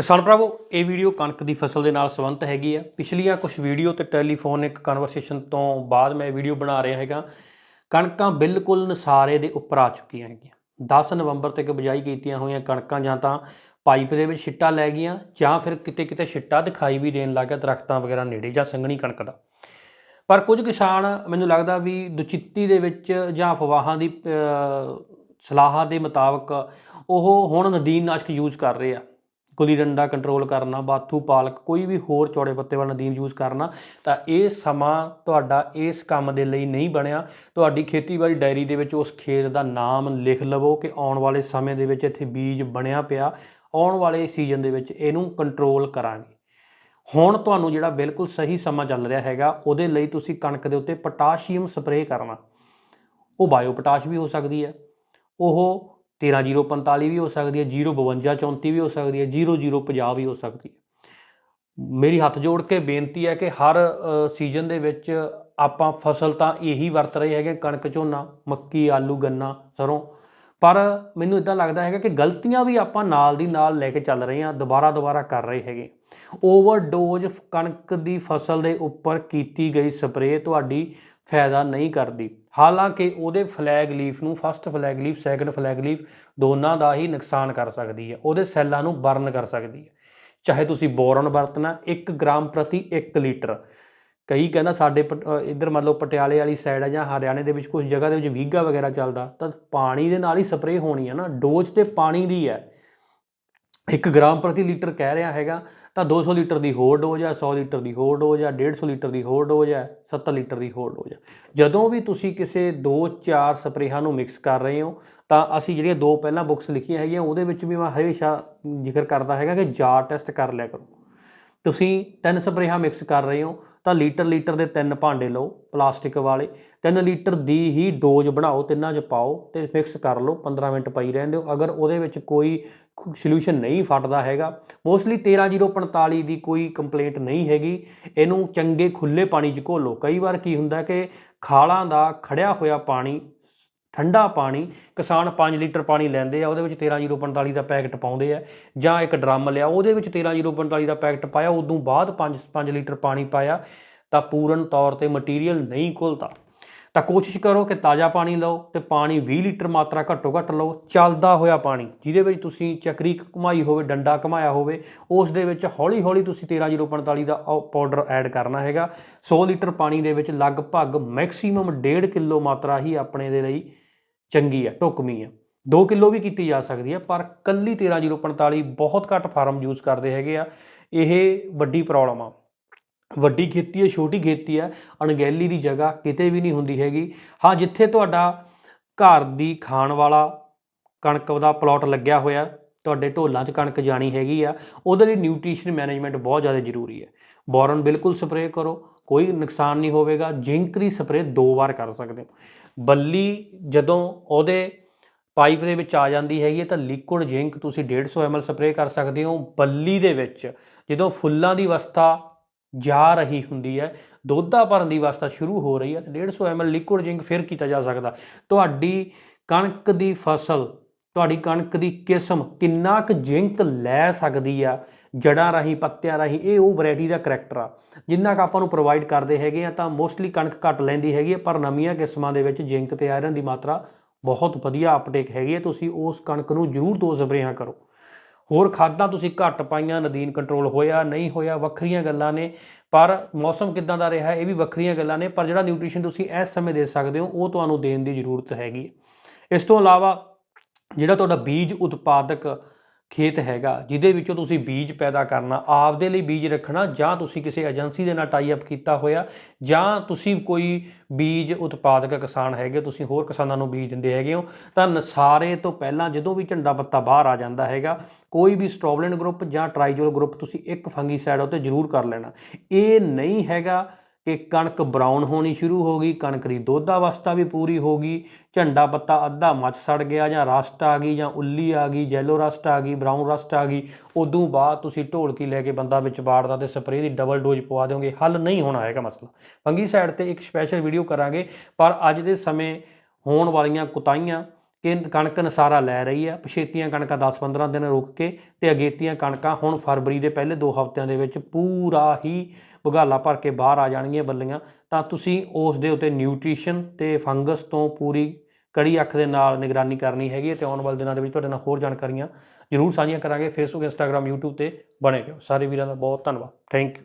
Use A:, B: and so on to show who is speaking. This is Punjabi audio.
A: ਕਿਸਾਨ ਭਰਾਵੋ, ਇਹ ਵੀਡੀਓ ਕਣਕ ਦੀ ਫਸਲ ਦੇ ਨਾਲ ਸੰਬੰਧਿਤ ਹੈਗੀ ਆ। ਪਿਛਲੀਆਂ ਕੁਝ ਵੀਡੀਓ ਤੇ ਟੈਲੀਫੋਨਿਕ ਕਨਵਰਸੇਸ਼ਨ ਤੋਂ ਬਾਅਦ ਮੈਂ ਵੀਡੀਓ ਬਣਾ ਰਿਹਾ ਹੈਗਾ। ਕਣਕਾਂ ਬਿਲਕੁਲ ਨਸਾਰੇ ਦੇ ਉੱਪਰ ਆ ਚੁੱਕੀਆਂ ਹੈਗੀਆਂ। 10 ਨਵੰਬਰ ਤੱਕ ਬਿਜਾਈ ਕੀਤੀਆਂ ਹੋਈਆਂ ਕਣਕਾਂ ਜਾਂ ਤਾਂ ਪਾਈਪ ਦੇ ਵਿੱਚ ਛਿੱਟਾ ਲੈ ਗਈਆਂ ਜਾਂ ਫਿਰ ਕਿਤੇ ਕਿਤੇ ਛਿੱਟਾ ਦਿਖਾਈ ਵੀ ਦੇਣ ਲੱਗ ਗਿਆ, ਦਰਖਤਾਂ ਵਗੈਰਾ ਨੇੜੇ ਜਾਂ ਸੰਘਣੀ ਕਣਕ ਦਾ। ਪਰ ਕੁਝ ਕਿਸਾਨ ਮੈਨੂੰ ਲੱਗਦਾ ਵੀ ਦੁਚਿੱਤੀ ਦੇ ਵਿੱਚ ਜਾਂ ਅਫਵਾਹਾਂ ਦੀ ਸਲਾਹਾਂ ਦੇ ਮੁਤਾਬਕ ਉਹ ਹੁਣ ਨਦੀਨ ਨਾਸ਼ਕ ਯੂਜ਼ ਕਰ ਰਹੇ ਆ। ਗੁੱਲੀ ਡੰਡਾ ਕੰਟਰੋਲ ਕਰਨਾ, ਬਾਥੂ ਪਾਲਕ, ਕੋਈ ਵੀ ਹੋਰ ਚੌੜੇ ਪੱਤੇ ਵਾਲਾ ਨਦੀਨ ਯੂਜ਼ ਕਰਨਾ, ਤਾਂ ਇਹ ਸਮਾਂ ਤੁਹਾਡਾ ਇਸ ਕੰਮ ਦੇ ਲਈ ਨਹੀਂ ਬਣਿਆ। ਤੁਹਾਡੀ ਖੇਤੀਬਾੜੀ ਡਾਇਰੀ ਦੇ ਵਿੱਚ ਉਸ ਖੇਤ ਦਾ ਨਾਮ ਲਿਖ ਲਵੋ ਕਿ ਆਉਣ ਵਾਲੇ ਸਮੇਂ ਦੇ ਵਿੱਚ ਇੱਥੇ ਬੀਜ ਬਣਿਆ ਪਿਆ। ਆਉਣ ਵਾਲੇ ਸੀਜ਼ਨ ਦੇ ਵਿੱਚ ਇਹਨੂੰ ਕੰਟਰੋਲ ਕਰਾਂਗੇ। ਹੁਣ ਤੁਹਾਨੂੰ ਜਿਹੜਾ ਬਿਲਕੁਲ ਸਹੀ ਸਮਾਂ ਚੱਲ ਰਿਹਾ ਹੈਗਾ, ਉਹਦੇ ਲਈ ਤੁਸੀਂ ਕਣਕ ਦੇ ਉੱਤੇ ਪੋਟਾਸ਼ੀਅਮ ਸਪਰੇਅ ਕਰਨਾ। ਉਹ ਬਾਇਓ ਪੋਟਾਸ਼ ਵੀ ਹੋ ਸਕਦੀ ਹੈ। ਉਹ 13045 ਵੀ ਹੋ ਸਕਦੀ ਹੈ 05234 ਵੀ ਹੋ ਸਕਦੀ ਹੈ 0050 ਵੀ ਹੋ ਸਕਦੀ ਹੈ। ਮੇਰੀ ਹੱਥ ਜੋੜ ਕੇ ਬੇਨਤੀ ਹੈ ਕਿ ਹਰ ਸੀਜ਼ਨ ਦੇ ਵਿੱਚ ਆਪਾਂ ਫਸਲ ਤਾਂ ਇਹੀ ਵਰਤ ਰਹੇ ਹੈਗੇ, ਕਣਕ ਝੋਨਾ, ਮੱਕੀ, ਆਲੂ, ਗੰਨਾ, ਸਰੋਂ। ਪਰ ਮੈਨੂੰ ਇਦਾਂ ਲੱਗਦਾ ਹੈਗਾ ਕਿ ਗਲਤੀਆਂ ਵੀ ਆਪਾਂ ਨਾਲ ਦੀ ਨਾਲ ਲੈ ਕੇ ਚੱਲ ਰਹੇ ਹਾਂ, ਦੁਬਾਰਾ ਦੁਬਾਰਾ ਕਰ ਰਹੇ ਹੈਗੇ। ਓਵਰਡੋਜ਼ ਕਣਕ ਦੀ ਫਸਲ ਦੇ ਉੱਪਰ ਕੀਤੀ ਗਈ ਸਪਰੇਅ ਤੁਹਾਡੀ ਫਾਇਦਾ ਨਹੀਂ ਕਰਦੀ। ਹਾਲਾਂਕਿ ਉਹਦੇ ਫਲੈਗ ਲੀਫ ਨੂੰ first flag leaf second flag leaf ਦੋਨਾਂ ਦਾ ਹੀ ਨੁਕਸਾਨ ਕਰ ਸਕਦੀ ਹੈ। ਉਹਦੇ ਸੈੱਲਾਂ ਨੂੰ ਬਰਨ ਕਰ ਸਕਦੀ ਹੈ। ਚਾਹੇ ਤੁਸੀਂ ਬੋਰਨ ਵਰਤਣਾ 1 ਗ੍ਰਾਮ ਪ੍ਰਤੀ 1 ਲੀਟਰ। ਕਈ ਕਹਿੰਦਾ ਸਾਡੇ ਪਟ- ਇੱਧਰ ਮੰਨ ਲਓ ਪਟਿਆਲੇ ਵਾਲੀ ਸਾਈਡ ਹੈ ਜਾਂ ਹਰਿਆਣੇ ਦੇ ਵਿੱਚ ਕੁਝ ਜਗ੍ਹਾ ਦੇ ਵਿੱਚ ਵੀਗਾ ਵਗੈਰਾ ਚੱਲਦਾ, ਤਾਂ ਪਾਣੀ ਦੇ ਨਾਲ ਹੀ ਸਪਰੇਅ ਹੋਣੀ ਹੈ ਨਾ ਡੋਜ਼ ਤੇ ਪਾਣੀ ਦੀ ਹੈ। 1 ਗ੍ਰਾਮ ਪ੍ਰਤੀ ਲੀਟਰ ਕਹਿ ਰਿਹਾ ਹੈਗਾ, ਤਾਂ 200 ਲੀਟਰ ਦੀ ਹੋਰ ਡੋਜ਼ ਆ 100 ਲੀਟਰ ਦੀ ਹੋਰ ਡੋਜ਼ ਹੈ 150 ਲੀਟਰ ਦੀ ਹੋਰ ਡੋਜ਼ ਹੈ 70 ਲੀਟਰ ਦੀ ਹੋਰ ਡੋਜ਼ ਹੈ ਜਦੋਂ ਵੀ ਤੁਸੀਂ ਕਿਸੇ 2-4 ਸਪਰੇਹਾਂ ਨੂੰ ਮਿਕਸ ਕਰ ਰਹੇ ਹੋ, ਤਾਂ ਅਸੀਂ ਜਿਹੜੀਆਂ ਦੋ ਪਹਿਲਾਂ ਬੁੱਕਸ ਲਿਖੀਆਂ ਹੈਗੀਆਂ, ਉਹਦੇ ਵਿੱਚ ਵੀ ਮੈਂ ਹਮੇਸ਼ਾ ਜ਼ਿਕਰ ਕਰਦਾ ਹੈਗਾ ਕਿ ਜਾ ਟੈਸਟ ਕਰ ਲਿਆ ਕਰੋ। ਤੁਸੀਂ ਤਿੰਨ ਸਪਰੇਹਾਂ ਮਿਕਸ ਕਰ ਰਹੇ ਹੋ, ਤਾਂ ਲੀਟਰ ਲੀਟਰ ਦੇ ਤਿੰਨ ਭਾਂਡੇ ਲਓ, ਪਲਾਸਟਿਕ ਵਾਲੇ। 3 ਲੀਟਰ ਦੀ ਹੀ ਡੋਜ਼ ਬਣਾਓ, ਤਿੰਨਾਂ 'ਚ ਪਾਓ ਤੇ ਮਿਕਸ ਕਰ ਲਓ 15 ਮਿੰਟ ਪਈ ਰਹਿਣ ਦਿਓ। ਅਗਰ ਉਹਦੇ ਵਿੱਚ ਕੋਈ ਸੋਲੂਸ਼ਨ ਨਹੀਂ ਫਟਦਾ ਹੈਗਾ ਮੋਸਟਲੀ 13045 ਦੀ ਕੋਈ ਕੰਪਲੇਂਟ ਨਹੀਂ ਹੈਗੀ। ਇਹਨੂੰ ਚੰਗੇ ਖੁੱਲੇ ਪਾਣੀ 'ਚ ਘੋਲੋ। ਕਈ ਵਾਰ ਕੀ ਹੁੰਦਾ ਕਿ ਖਾਲਾਂ ਦਾ ਖੜਿਆ ਹੋਇਆ ਪਾਣੀ ਠੰਡਾ ਪਾਣੀ, ਕਿਸਾਨ 5 ਲੀਟਰ ਪਾਣੀ ਲੈਂਦੇ ਆ, ਉਹਦੇ ਵਿੱਚ 13045 ਦਾ ਪੈਕਟ ਪਾਉਂਦੇ ਆ, ਜਾਂ ਇੱਕ ਡਰਮ ਲਿਆ, ਉਹਦੇ ਵਿੱਚ 13045 ਦਾ ਪੈਕਟ ਪਾਇਆ, ਉਦੋਂ ਬਾਅਦ 5 5 ਲੀਟਰ ਪਾਣੀ ਪਾਇਆ, ਤਾਂ ਪੂਰਨ ਤੌਰ ਤੇ ਮਟੀਰੀਅਲ ਨਹੀਂ ਘੁਲਦਾ। ਤਾਂ ਕੋਸ਼ਿਸ਼ ਕਰੋ ਕਿ ਤਾਜ਼ਾ ਪਾਣੀ ਲਓ ਤੇ ਪਾਣੀ 20 ਲੀਟਰ ਮਾਤਰਾ ਘੱਟੋ ਘੱਟ ਲਓ, ਚੱਲਦਾ ਹੋਇਆ ਪਾਣੀ, ਜਿਹਦੇ ਵਿੱਚ ਤੁਸੀਂ ਚੱਕਰੀ ਘੁਮਾਈ ਹੋਵੇ, ਡੰਡਾ ਘੁਮਾਇਆ ਹੋਵੇ, ਉਸ ਦੇ ਵਿੱਚ ਹੌਲੀ ਹੌਲੀ ਤੁਸੀਂ 13045 ਦਾ ਪਾਊਡਰ ਐਡ ਕਰਨਾ ਹੈਗਾ। 100 ਲੀਟਰ ਪਾਣੀ ਦੇ ਵਿੱਚ ਲਗਭਗ ਮੈਕਸਿਮਮ 1.5 ਕਿਲੋ ਮਾਤਰਾ ਹੀ ਆਪਣੇ ਦੇ ਲਈ ਚੰਗੀ ਆ, ਢੁਕਵੀਂ ਹੈ 2 ਕਿਲੋ ਵੀ ਕੀਤੀ ਜਾ ਸਕਦੀ ਹੈ ਪਰ ਕੱਲੀ 13045 ਬਹੁਤ ਘੱਟ ਫਾਰਮ ਯੂਜ਼ ਕਰਦੇ ਹੈਗੇ ਆ। ਇਹ ਵੱਡੀ ਪ੍ਰੋਬਲਮ ਆ। ਵੱਡੀ ਖੇਤੀ ਹੈ ਛੋਟੀ ਖੇਤੀ ਹੈ ਅਣਗਹਿਲੀ ਦੀ ਜਗ੍ਹਾ ਕਿਤੇ ਵੀ ਨਹੀਂ ਹੁੰਦੀ ਹੈਗੀ। ਹਾਂ, ਜਿੱਥੇ ਤੁਹਾਡਾ ਘਰ ਦੀ ਖਾਣ ਵਾਲਾ ਕਣਕ ਦਾ ਪਲਾਟ ਲੱਗਿਆ ਹੋਇਆ, ਤੁਹਾਡੇ ਢੋਲਾਂ 'ਚ ਕਣਕ ਜਾਣੀ ਹੈਗੀ ਆ, ਉਹਦੇ ਲਈ ਨਿਊਟ੍ਰੀਸ਼ਨ ਮੈਨੇਜਮੈਂਟ ਬਹੁਤ ਜ਼ਿਆਦਾ ਜ਼ਰੂਰੀ ਹੈ ਬੋਰਨ ਬਿਲਕੁਲ ਸਪਰੇਅ ਕਰੋ ਕੋਈ ਨੁਕਸਾਨ ਨਹੀਂ ਹੋਵੇਗਾ, ਜ਼ਿੰਕ ਦੀ ਸਪਰੇਅ ਦੋ ਵਾਰ ਕਰ ਸਕਦੇ ਹੋ। ਬੱਲੀ ਜਦੋਂ ਉਹਦੇ ਪਾਈਪ ਦੇ ਵਿੱਚ ਆ ਜਾਂਦੀ ਹੈਗੀ ਹੈ ਤਾਂ ਲਿਕੁਇਡ ਜ਼ਿੰਕ ਤੁਸੀਂ 150 ml ਸਪਰੇਅ ਕਰ ਸਕਦੇ ਹੋ। ਬੱਲੀ ਦੇ ਵਿੱਚ ਜਦੋਂ ਫੁੱਲਾਂ ਦੀ ਅਵਸਥਾ ਜਾ ਰਹੀ ਹੁੰਦੀ ਹੈ, ਦੁੱਧਾ ਭਰਨ ਦੀ ਅਵਸਥਾ ਸ਼ੁਰੂ ਹੋ ਰਹੀ ਹੈ ਤਾਂ 150 ml ਲਿਕੁਇਡ ਜ਼ਿੰਕ ਫਿਰ ਕੀਤਾ ਜਾ ਸਕਦਾ। ਤੁਹਾਡੀ ਕਣਕ ਦੀ ਫਸਲ, ਤੁਹਾਡੀ ਕਣਕ ਦੀ ਕਿਸਮ ਕਿੰਨਾ ਕੁ ਜ਼ਿੰਕ ਲੈ ਸਕਦੀ ਆ ਜੜਾਂ ਰਾਹੀਂ, ਪੱਤਿਆਂ ਰਾਹੀਂ, ਇਹ ਉਹ ਵੈਰਾਈਟੀ ਦਾ ਕਰੈਕਟਰ ਆ। ਜਿੰਨਾ ਕੁ ਆਪਾਂ ਨੂੰ ਪ੍ਰੋਵਾਈਡ ਕਰਦੇ ਹੈਗੇ ਆ ਤਾਂ ਮੋਸਟਲੀ ਕਣਕ ਘੱਟ ਲੈਂਦੀ ਹੈਗੀ ਹੈ ਪਰ ਨਵੀਆਂ ਕਿਸਮਾਂ ਦੇ ਵਿੱਚ ਜ਼ਿੰਕ ਤੇ ਆਇਰਨ ਦੀ ਮਾਤਰਾ ਬਹੁਤ ਵਧੀਆ ਅਪਟੇਕ ਹੈਗੀ ਹੈ ਤੁਸੀਂ ਉਸ ਕਣਕ ਨੂੰ ਜ਼ਰੂਰ ਦੋ ਸਪਰੇਆਂ ਕਰੋ। ਹੋਰ ਖਾਦਾਂ ਤੁਸੀਂ ਘੱਟ ਪਾਈਆਂ, ਨਦੀਨ ਕੰਟਰੋਲ ਹੋਇਆ, ਨਹੀਂ ਹੋਇਆ, ਵੱਖਰੀਆਂ ਗੱਲਾਂ ਨੇ। ਪਰ ਮੌਸਮ ਕਿਦਾਂ ਦਾ ਰਿਹਾ, ਇਹ ਵੀ ਵੱਖਰੀਆਂ ਗੱਲਾਂ ਨੇ। ਪਰ ਜਿਹੜਾ ਨਿਊਟ੍ਰੀਸ਼ਨ ਤੁਸੀਂ ਇਸ ਸਮੇਂ ਦੇ ਸਕਦੇ ਹੋ, ਉਹ ਤੁਹਾਨੂੰ ਦੇਣ ਦੀ ਜ਼ਰੂਰਤ ਹੈਗੀ ਹੈ ਇਸ ਤੋਂ ਇਲਾਵਾ ਜਿਹੜਾ ਤੁਹਾਡਾ ਬੀਜ ਉਤਪਾਦਕ ਖੇਤ ਹੈਗਾ, ਜਿਹਦੇ ਵਿੱਚੋਂ ਤੁਸੀਂ ਬੀਜ ਪੈਦਾ ਕਰਨਾ, ਆਪਦੇ ਲਈ ਬੀਜ ਰੱਖਣਾ, ਜਾਂ ਤੁਸੀਂ ਕਿਸੇ ਏਜੰਸੀ ਦੇ ਨਾਲ ਟਾਈ ਅਪ ਕੀਤਾ ਹੋਇਆ, ਜਾਂ ਤੁਸੀਂ ਕੋਈ ਬੀਜ ਉਤਪਾਦਕ ਕਿਸਾਨ ਹੈਗੇ, ਤੁਸੀਂ ਹੋਰ ਕਿਸਾਨਾਂ ਨੂੰ ਬੀਜ ਦਿੰਦੇ ਹੈਗੇ ਹੋ, ਤਾਂ ਨਸਾਰੇ ਤੋਂ ਪਹਿਲਾਂ ਜਦੋਂ ਵੀ ਝੰਡਾ ਪੱਤਾ ਬਾਹਰ ਆ ਜਾਂਦਾ ਹੈਗਾ, ਕੋਈ ਵੀ ਸਟ੍ਰੋਬਲਿਨ ਗਰੁੱਪ ਜਾਂ ਟ੍ਰਾਈਜੋਲ ਗਰੁੱਪ ਤੁਸੀਂ ਇੱਕ ਫੰਗੀਸਾਈਡ ਉੱਤੇ ਜ਼ਰੂਰ ਕਰ ਲੈਣਾ। ਇਹ ਨਹੀਂ ਹੈਗਾ ਕਿ ਕਣਕ ਬਰਾਊਨ ਹੋਣੀ ਸ਼ੁਰੂ ਹੋ ਗਈ, ਕਣਕ ਦੀ ਦੁੱਧ ਅਵਸਥਾ ਵੀ ਪੂਰੀ ਹੋ ਗਈ, ਝੰਡਾ ਪੱਤਾ ਅੱਧਾ ਮੱਚ ਸੜ ਗਿਆ ਜਾਂ ਰਸਟ ਆ ਗਈ ਜਾਂ ਉੱਲੀ ਆ ਗਈ ਜੈਲੋ ਰਸਟ ਆ ਗਈ ਬਰਾਊਨ ਰਸਟ ਆ ਗਈ, ਉਦੋਂ ਬਾਅਦ ਤੁਸੀਂ ਢੋਲਕੀ ਲੈ ਕੇ ਬੰਦਾ ਵਿੱਚ ਬਾੜਦਾ ਤੇ ਸਪਰੇਅ ਦੀ ਡਬਲ ਡੋਜ਼ ਪਵਾ ਦਿਓਗੇ, ਹੱਲ ਨਹੀਂ ਹੋਣਾ ਹੈਗਾ ਮਸਲਾ। ਫੰਗੀ ਸਾਈਡ ਤੇ ਇੱਕ ਸਪੈਸ਼ਲ ਵੀਡੀਓ ਕਰਾਂਗੇ, ਪਰ ਅੱਜ ਦੇ ਸਮੇਂ ਹੋਣ ਵਾਲੀਆਂ ਕੁਤਾਈਆਂ ਕਿ ਕਣਕ ਨਸਾਰਾ ਲੈ ਰਹੀ ਹੈ। ਪਛੇਤੀਆਂ ਕਣਕਾਂ 10-15 ਦਿਨ ਰੁਕ ਕੇ ਤੇ ਅਗੇਤੀਆਂ ਕਣਕਾਂ ਹੁਣ ਫਰਵਰੀ ਦੇ ਪਹਿਲੇ 2 ਹਫ਼ਤਿਆਂ ਦੇ ਵਿੱਚ ਪੂਰਾ ਹੀ ਬਗਾਲਾ ਭਰ ਕੇ ਬਾਹਰ ਆ ਜਾਣਗੀਆਂ ਬੱਲੀਆਂ। ਤਾਂ ਤੁਸੀਂ ਉਸ ਦੇ ਉੱਤੇ ਨਿਊਟ੍ਰੀਸ਼ਨ ਤੇ ਫੰਗਸ ਤੋਂ ਪੂਰੀ ਕੜੀ ਅੱਖ ਦੇ ਨਾਲ ਨਿਗਰਾਨੀ ਕਰਨੀ ਹੈਗੀ ਹੈ ਤੇ ਆਉਣ ਵਾਲੇ ਦਿਨਾਂ ਦੇ ਵਿੱਚ ਤੁਹਾਡੇ ਨਾਲ ਹੋਰ ਜਾਣਕਾਰੀਆਂ ਜ਼ਰੂਰ ਸਾਂਝੀਆਂ ਕਰਾਂਗੇ। ਫੇਸਬੁੱਕ ਇੰਸਟਾਗ੍ਰam YouTube ਤੇ ਬਣੇ ਰਹੋ। ਸਾਰੇ ਵੀਰਾਂ ਦਾ ਬਹੁਤ ਧੰਨਵਾਦ। Thank you